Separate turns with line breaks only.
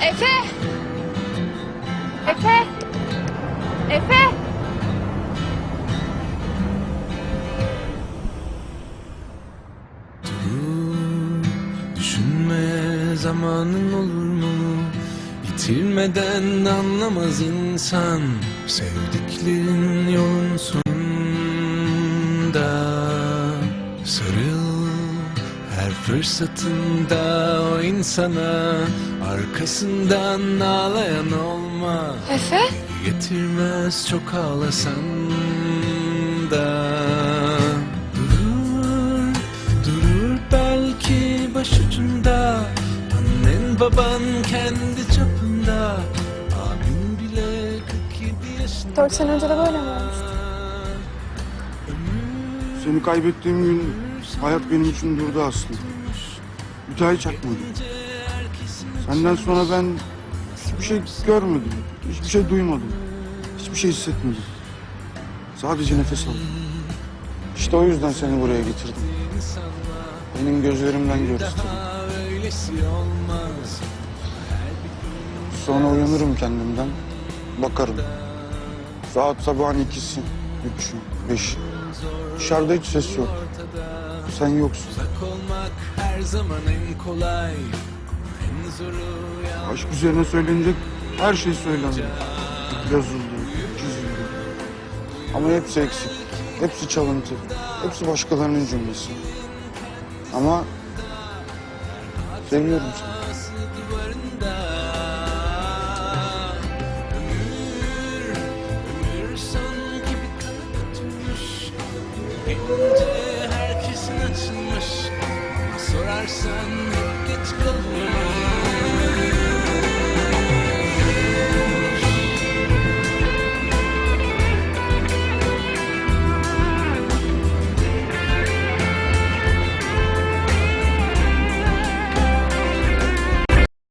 Efe! Efe! Efe!
Düşünme zamanın olur mu? Bitirmeden anlamaz insan Sevdiklerin yolun sonunda Sarıl her fırsatında o insana Arkasından ağlayan olma.
Efe?
Getirmez çok ağlasan da. Durur, durur belki başucunda Annen baban kendi çapında. Abin bile 47 yaşında.
Dört sene önce de böyle mi olmuştu?
Seni kaybettiğim gün hayat benim için durdu aslında. Bir daha hiç akmadı. Senden sonra ben hiçbir şey görmedim. Hiçbir şey duymadım. Hiçbir şey hissetmedim. Sadece nefes aldım. İşte o yüzden seni buraya getirdim. Benim gözlerimden gör Sonra uyanırım kendimden. Bakarım. Saat sabahın ikisi, üçü, beşi. Dışarıda hiç ses yok. Sen yoksun.
Uzak olmak her zaman en kolay En zoru ya
Aşk üzerine söylenecek her şey söylendi. Yazıldı, çizildi. Ama hepsi eksik. Hepsi çalıntı. Hepsi başkalarının cümlesi. Ama seviyorum seni.
Gelince herkesin açılmış. Sorarsan hep geç kalıyor